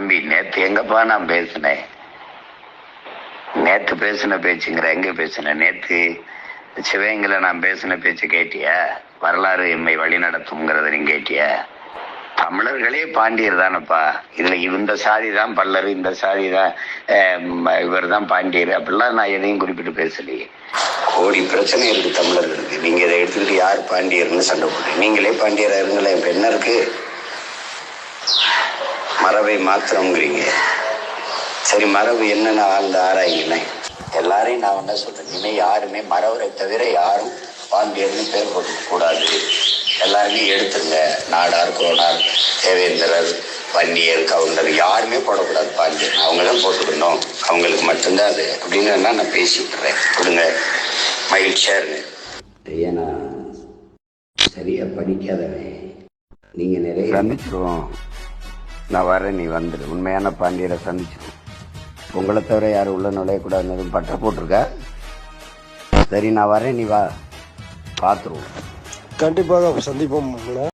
தம்பி நேத்து எங்கப்பா நான் பேசினேன்? நேத்து பேசின பேச்சுங்கிற எங்க பேசினேன் நேத்து சிவகங்கையில் நான் பேசின பேச்சு கேட்டியா? வரலாறு எம்மை வழி நடத்தும்ங்கிறத நீ கேட்டியா? தமிழர்களே பாண்டியர் தானப்பா. இதுல இந்த சாதி தான் பல்லர் இந்த சாதி தான் இவர் தான் பாண்டியர். அப்படிலாம் நான் எதையும் குறிப்பிட்டு பேசலையே. கோடி பிரச்சனை இருக்கு தமிழர்களுக்கு. நீங்க இதை எடுத்துக்கிட்டு யார் பாண்டியர்னு சண்டை போட்டு நீங்களே பாண்டியரா இருங்களேன். இப்ப என்ன இருக்கு? மரபை மாத்திரம்ங்கிறீங்க சரி மரபு என்னன்னு ஆழ்ந்து ஆராய்ங்களேன் எல்லாரையும் நான் என்ன சொல்றேன்? இனிமே யாருமே மரவரை தவிர யாரும் பாண்டியர்னு பேர் போட்டுக்க கூடாது. எல்லாருமே எடுத்துங்க. நாடார் குரோனார் தேவேந்திரர் வன்னியர் கவுண்டர் யாருமே போடக்கூடாது பாண்டியர். அவங்க தான் போட்டுக்கணும். அவங்களுக்கு மட்டும்தான் அது. அப்படின்னு நான் பேசி விட்டுறேன் கொடுங்க மகிழ்ச்சியாருங்க ஏன்னா நான் சரியா படிக்காதவன். நீங்க நிறைய சந்திச்சிருவோம் நான் வரேன் நீ வந்துடு உண்மையான பாண்டியரை சந்திச்சிடும் உங்களை தவிர யாரும் உள்ள நுழையக்கூடாதுன்னு எதுவும் பட்டை போட்டிருக்கா? சரி நான் வரேன் நீ வா. பார்த்துருவோம். கண்டிப்பாக சந்திப்போம்